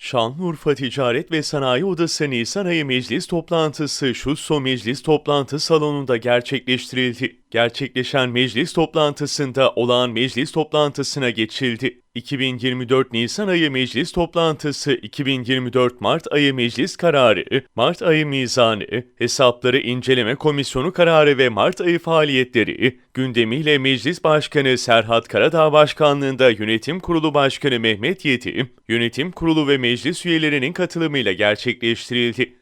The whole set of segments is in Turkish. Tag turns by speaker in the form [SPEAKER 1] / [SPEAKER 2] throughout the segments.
[SPEAKER 1] Şanlıurfa Ticaret ve Sanayi Odası Nisan ayı meclis toplantısı Şusso Meclis Toplantı Salonu'nda gerçekleştirildi. Gerçekleşen meclis toplantısında olağan meclis toplantısına geçildi. 2024 Nisan ayı meclis toplantısı 2024 Mart ayı meclis kararı, Mart ayı mizanı, hesapları inceleme komisyonu kararı ve Mart ayı faaliyetleri gündemiyle Meclis Başkanı Serhat Karadağ Başkanlığında Yönetim Kurulu Başkanı Mehmet Yetim, Yönetim Kurulu ve meclis üyelerinin katılımıyla gerçekleştirildi.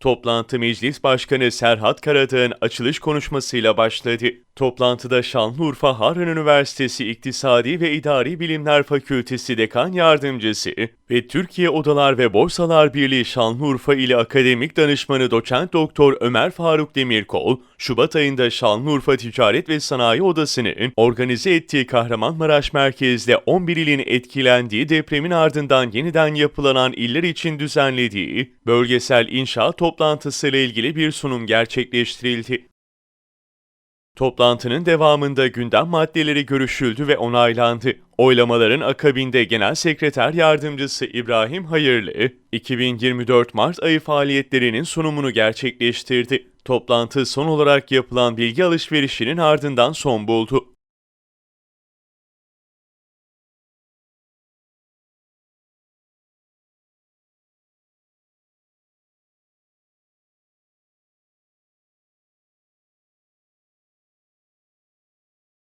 [SPEAKER 1] Toplantı Meclis Başkanı Serhat Karadağ'ın açılış konuşmasıyla başladı. Toplantıda Şanlıurfa Harran Üniversitesi İktisadi ve İdari Bilimler Fakültesi Dekan Yardımcısı ve Türkiye Odalar ve Borsalar Birliği Şanlıurfa İli Akademik Danışmanı Doçent Doktor Ömer Faruk Demirkol, Şubat ayında Şanlıurfa Ticaret ve Sanayi Odası'nın organize ettiği Kahramanmaraş merkezde 11 ilin etkilendiği depremin ardından yeniden yapılanan iller için düzenlediği bölgesel inşaat toplantısıyla ilgili bir sunum gerçekleştirildi. Toplantının devamında gündem maddeleri görüşüldü ve onaylandı. Oylamaların akabinde Genel Sekreter Yardımcısı İbrahim Hayırlı, 2024 Mart ayı faaliyetlerinin sunumunu gerçekleştirdi. Toplantı son olarak yapılan bilgi alışverişinin ardından son buldu.